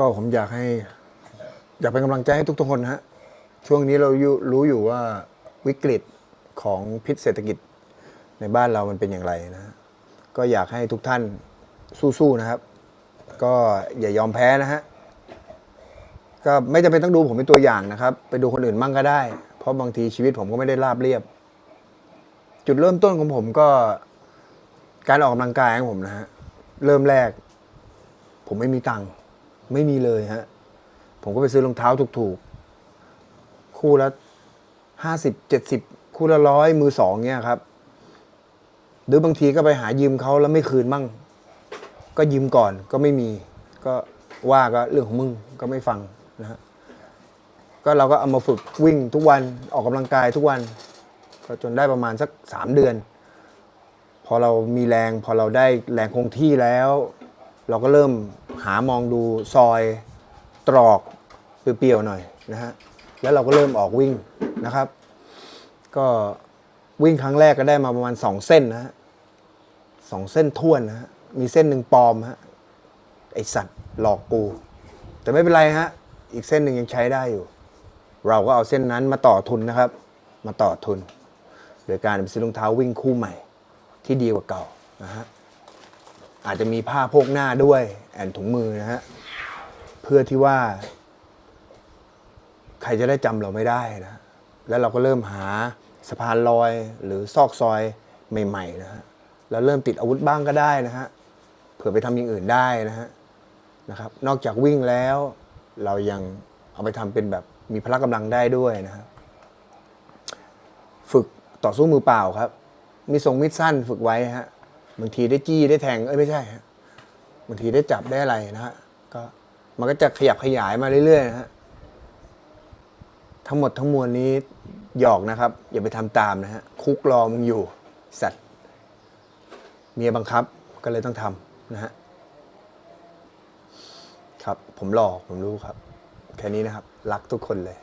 ก็ผมอยากให้ อยากเป็นกำลังใจให้ทุกๆคนนะฮะช่วงนี้เรารู้อยู่ว่าวิกฤตของพิษเศรษฐกิจในบ้านเรามันเป็นอย่างไรนะฮะก็อยากให้ทุกท่านสู้ๆนะครับ ก็อย่ายอมแพ้นะฮะก็ไม่จำเป็นต้องดูผมเป็นตัวอย่างนะครับ ไปดูคนอื่นมั่งก็ได้ เพราะบางทีชีวิตผมก็ไม่ได้ราบเรียบ จุดเริ่มต้นของผมก็การออกกำลังกายของผมนะฮะเริ่มแรก ผมไม่มีตังค์ ไม่มีเลยฮะ ผมก็ไปซื้อรองเท้าถูกๆ คู่ละห้าสิบเจ็ดสิบคู่ละร้อยมือสองเนี่ยครับ หรือบางทีก็ไปหายืมเขาแล้วไม่คืนมั่ง ก็ยืมก่อนก็ไม่มี ก็ว่าก็เรื่องของมึงก็ไม่ฟังนะฮะก็เราก็เอามาฝึกวิ่งทุกวันออกกำลังกายทุกวัน ก็จนได้ประมาณสักสามเดือน พอเรามีแรง พอเราได้แรงคงที่แล้ว เราก็เริ่ม หามองดูซอยตรอกเปรี้ยวๆหน่อยนะฮะแล้วเราก็เริ่มออกวิ่งนะครับ ก็วิ่งครั้งแรกก็ได้มาประมาณสองเส้นนะฮะสองเส้นท้วนนะฮะมีเส้นหนึ่งปลอมฮะไอสัตว์หลอกกู แต่ไม่เป็นไรฮะอีกเส้นหนึ่งยังใช้ได้อยู่ เราก็เอาเส้นนั้นมาต่อทุนนะครับ มาต่อทุน โดยการไปซื้อรองเท้าวิ่งคู่ใหม่ ที่ดีกว่าเก่านะฮะ อาจจะมีผ้าโพกหน้าด้วยแอนถุงมือนะฮะเพื่อที่ว่า ใครจะได้จำเราไม่ได้นะ แล้วเราก็เริ่มหาสะพานลอยหรือซอกซอยใหม่ๆนะฮะแล้วเริ่มติดอาวุธบ้างก็ได้นะฮะเผื่อไปทำอย่างอื่นได้นะฮะนะครับ นอกจากวิ่งแล้ว เรายังเอาไปทำเป็นแบบมีพละกำลังได้ด้วยนะฮะฝึกต่อสู้มือเปล่าครับ มีทรงมิดสั้นฝึกไว้ฮะ บางทีได้จี้ได้แทงเอ้ยไม่ใช่ฮะบางทีได้จับได้อะไรนะฮะก็มันก็จะขยับขยายมาเรื่อยๆนะฮะทั้งหมดทั้งมวลนี้หยอกนะครับ อย่าไปทำตามนะฮะคุกรอมึงอยู่ สัตว์ เมียบังคับก็เลยต้องทำนะฮะครับ ผมหลอกผมรู้ครับ แค่นี้นะครับ รักทุกคนเลย